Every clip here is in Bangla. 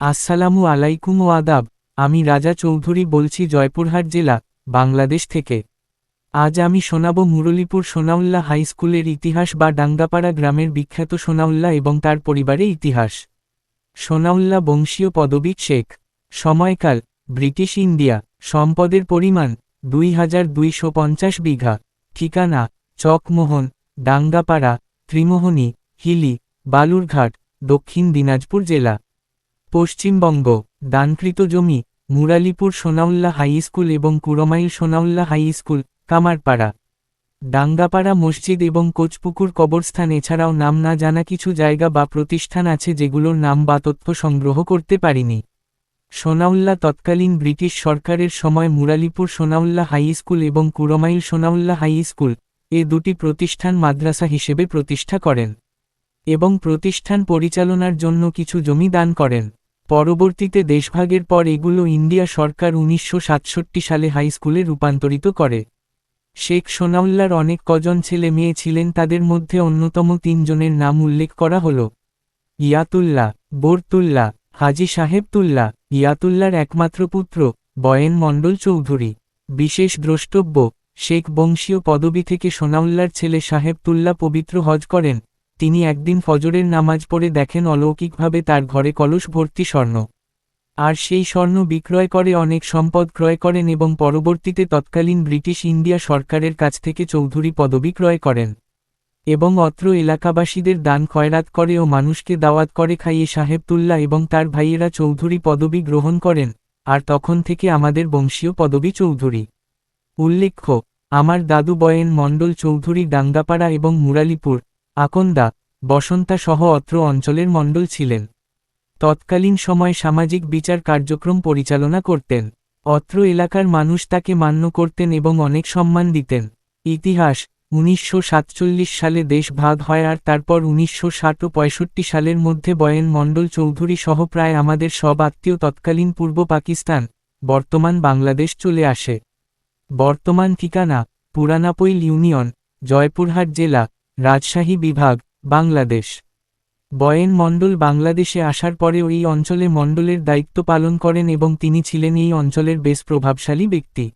আসসালামু আলাইকুম ও আদাব। আমি রাজা চৌধুরী বলছি জয়পুরহাট জেলা, বাংলাদেশ থেকে। আজ আমি শোনাব মুরলীপুর সোনাউল্লাহ হাই স্কুলের ইতিহাস বা ডাঙ্গাপাড়া গ্রামের বিখ্যাত সোনাউল্লাহ এবং তার পরিবারের ইতিহাস। সোনাউল্লাহ বংশীয় পদবী শেখ। সময়কাল, ব্রিটিশ ইন্ডিয়া। সম্পদের পরিমাণ, দুই হাজার দুইশো পঞ্চাশ বিঘা। ঠিকানা, চকমোহন, ডাঙ্গাপাড়া, ত্রিমোহনী, হিলি, বালুরঘাট, দক্ষিণ দিনাজপুর জেলা। পশ্চিমবঙ্গ, দানকৃত জমি, মুরালিপুর সোনাউল্লাহ হাই স্কুল এবং কুরমাইল সোনাউল্লাহ হাই স্কুল, কামারপাড়া। ডাঙ্গাপাড়া মসজিদ এবং কোচপুকুর কবরস্থান এছাড়াও নাম না জানা কিছু জায়গা বা প্রতিষ্ঠান আছে যেগুলোর নাম বা তথ্য সংগ্রহ করতে পারিনি। সোনাউল্লাহ তৎকালীন ব্রিটিশ সরকারের সময় মুরালিপুর সোনাউল্লাহ হাই স্কুল এবং কুরমাইল সোনাউল্লাহ হাই স্কুল এ দুটি প্রতিষ্ঠান মাদ্রাসা হিসেবে প্রতিষ্ঠা করেন এবং প্রতিষ্ঠান পরিচালনার জন্য কিছু জমি দান করেন। পরবর্তীতে দেশভাগের পর এগুলো ইন্ডিয়া সরকার উনিশশো সাতষট্টি সালে হাই স্কুলে রূপান্তরিত করে। শেখ সোনাউল্লার অনেক কজন ছেলে মেয়ে ছিলেন তাদের মধ্যে অন্যতম তিনজনের নাম উল্লেখ করা হল। ইয়াতুল্লাহ, বোরতুল্লাহ, হাজি সাহেবতুল্লাহ ইয়াতুল্লার একমাত্র পুত্র, বয়েন মণ্ডল চৌধুরী। বিশেষ দ্রষ্টব্য, শেখ বংশীয় পদবি থেকে সোনাউল্লার ছেলে সাহেবতুল্লাহ পবিত্র হজ করেন। তিনি একদিন ফজরের নামাজ পড়ে দেখেন অলৌকিকভাবে তার ঘরে কলস ভর্তি স্বর্ণ। আর সেই স্বর্ণ বিক্রয় করে অনেক সম্পদ ক্রয় করেন এবং পরবর্তীতে তৎকালীন ব্রিটিশ ইন্ডিয়া সরকারের কাছ থেকে চৌধুরী পদবি ক্রয় করেন এবং অত্র এলাকাবাসীদের দান খয়রাত করে ও মানুষকে দাওয়াত করে খাইয়ে সাহেবতুল্লাহ এবং তার ভাইয়েরা চৌধুরী পদবি গ্রহণ করেন, আর তখন থেকে আমাদের বংশীয় পদবি চৌধুরী। উল্লেখ্য, আমার দাদু বয়েন মণ্ডল চৌধুরী ডাঙ্গাপাড়া এবং মুরালিপুর আকন্দা বসন্তা সহ অত্র অঞ্চলের মণ্ডল ছিলেন। তৎকালীন সময় সামাজিক বিচার কার্যক্রম পরিচালনা করতেন। অত্র এলাকার মানুষ তাকে মান্য করতেন এবং অনেক সম্মান দিতেন। ইতিহাস, উনিশশো সাতচল্লিশ সালে দেশ ভাগ হয় আর তারপর উনিশশো পঁয়ষট্টি সালের মধ্যে বয়েন মণ্ডল চৌধুরী সহ প্রায় আমাদের সব আত্মীয় তৎকালীন পূর্ব পাকিস্তান, বর্তমান বাংলাদেশ চলে আসে। বর্তমান ঠিকানা, পুরানাপৈল ইউনিয়ন, জয়পুরহাট জেলা। রাজশাহী বিভাগ, বাংলাদেশ। বয়েন মণ্ডল বাংলাদেশে আসার পরেও এই অঞ্চলে মণ্ডলের দায়িত্ব পালন করেন এবং তিনি ছিলেন এই অঞ্চলের বেশ প্রভাবশালী ব্যক্তি।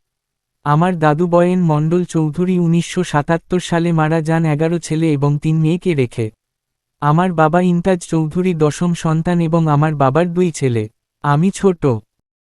আমার দাদু বয়েন মণ্ডল চৌধুরী উনিশশো সাতাত্তর সালে মারা যান এগারো ছেলে এবং তিন মেয়েকে রেখে। আমার বাবা ইন্তাজ চৌধুরী দশম সন্তান এবং আমার বাবার দুই ছেলে। আমি ছোট।